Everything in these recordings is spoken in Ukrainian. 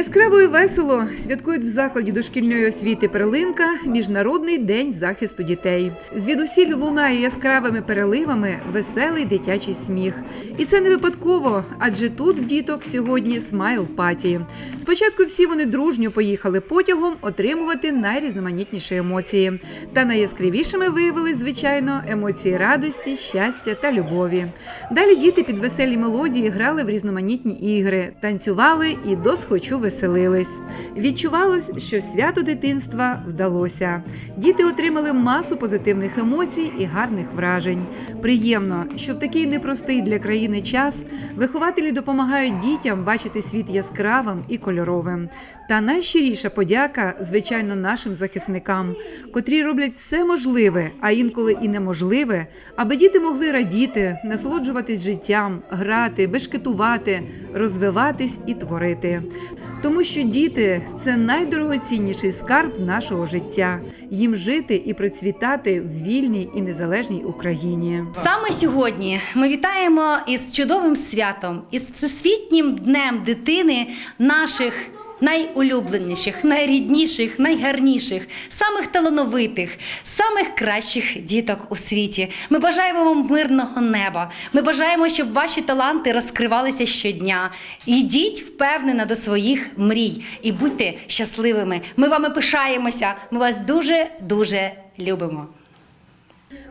Яскраво і весело святкують в закладі дошкільної освіти Перлинка Міжнародний день захисту дітей. Звідусіль лунає яскравими переливами веселий дитячий сміх. І це не випадково, адже тут в діток сьогодні смайл паті. Спочатку всі вони дружньо поїхали потягом отримувати найрізноманітніші емоції. Та найяскравішими виявились, звичайно, емоції радості, щастя та любові. Далі діти під веселі мелодії грали в різноманітні ігри, танцювали і досхочу веселились. Відчувалось, що свято дитинства вдалося. Діти отримали масу позитивних емоцій і гарних вражень. Приємно, що в такий непростий для країни час вихователі допомагають дітям бачити світ яскравим і кольоровим. Та найщиріша подяка, звичайно, нашим захисникам, котрі роблять все можливе, а інколи і неможливе, аби діти могли радіти, насолоджуватись життям, грати, бешкетувати, розвиватись і творити. Тому що діти це найдорогоцінніший скарб нашого життя. Їм жити і процвітати в вільній і незалежній Україні. Саме сьогодні ми вітаємо із чудовим святом, із всесвітнім днем дитини наших. Найулюбленіших, найрідніших, найгарніших, самих талановитих, самих кращих діток у світі. Ми бажаємо вам мирного неба. Ми бажаємо, щоб ваші таланти розкривалися щодня. Ідіть впевнено до своїх мрій і будьте щасливими. Ми вами пишаємося. Ми вас дуже дуже любимо.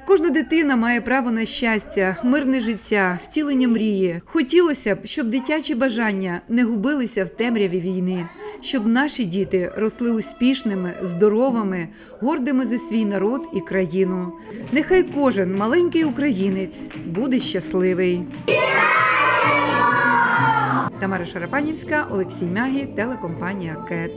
Кожна дитина має право на щастя, мирне життя, втілення мрії. Хотілося б, щоб дитячі бажання не губилися в темряві війни, щоб наші діти росли успішними, здоровими, гордими за свій народ і країну. Нехай кожен маленький українець буде щасливий. Тамара Шарапанівська, Олексій Мягі, телекомпанія КЕТ.